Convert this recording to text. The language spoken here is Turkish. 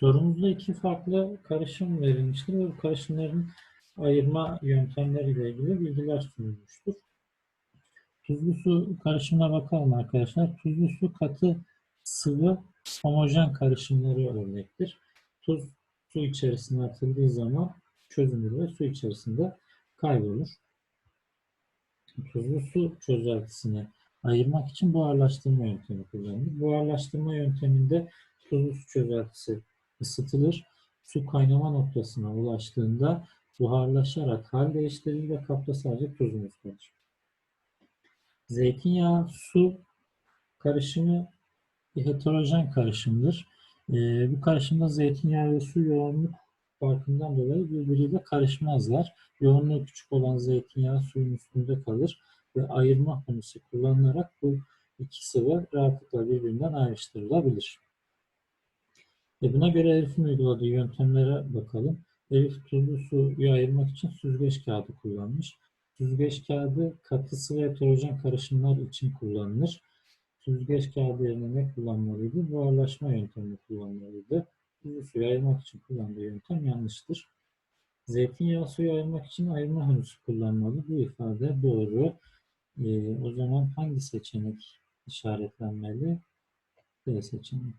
Sorumuzda iki farklı karışım verilmiştir ve bu karışımların ayırma yöntemleriyle ilgili bilgiler sunulmuştur. Tuzlu su karışımına bakalım arkadaşlar. Tuzlu su katı sıvı homojen karışımları örnektir. Tuz su içerisine atıldığı zaman çözünür ve su içerisinde kaybolur. Tuzlu su çözeltisini ayırmak için buharlaştırma yöntemi kullanılır. Buharlaştırma yönteminde tuzlu su çözeltisi ısıtılır. Su kaynama noktasına ulaştığında buharlaşarak hal değiştirir ve kapta sadece tuzumuz kalır. Zeytinyağı su karışımı bir heterojen karışımdır. Ee, bu karışımda zeytinyağı ve su yoğunluk farkından dolayı birbiriyle karışmazlar. Yoğunluğu küçük olan zeytinyağı suyun üstünde kalır ve ayırma hunusu kullanılarak bu iki sıvı rahatlıkla birbirinden ayrıştırılabilir. E buna göre Elif'in uyguladığı yöntemlere bakalım. Elif tuzlu suyu ayırmak için süzgeç kağıdı kullanmış. Süzgeç kağıdı katı sıvı heterojen karışımlar için kullanılır. Süzgeç kağıdı yerine ne kullanmalıydı? Buharlaşma yöntemini kullanmalıydı. Tuzlu suyu ayırmak için kullandığı yöntem yanlıştır. Zeytinyağı suyu ayırmak için ayırma hunusu kullanmalı. Bu ifade doğru. Ee, o zaman hangi seçenek işaretlenmeli? D seçeneği.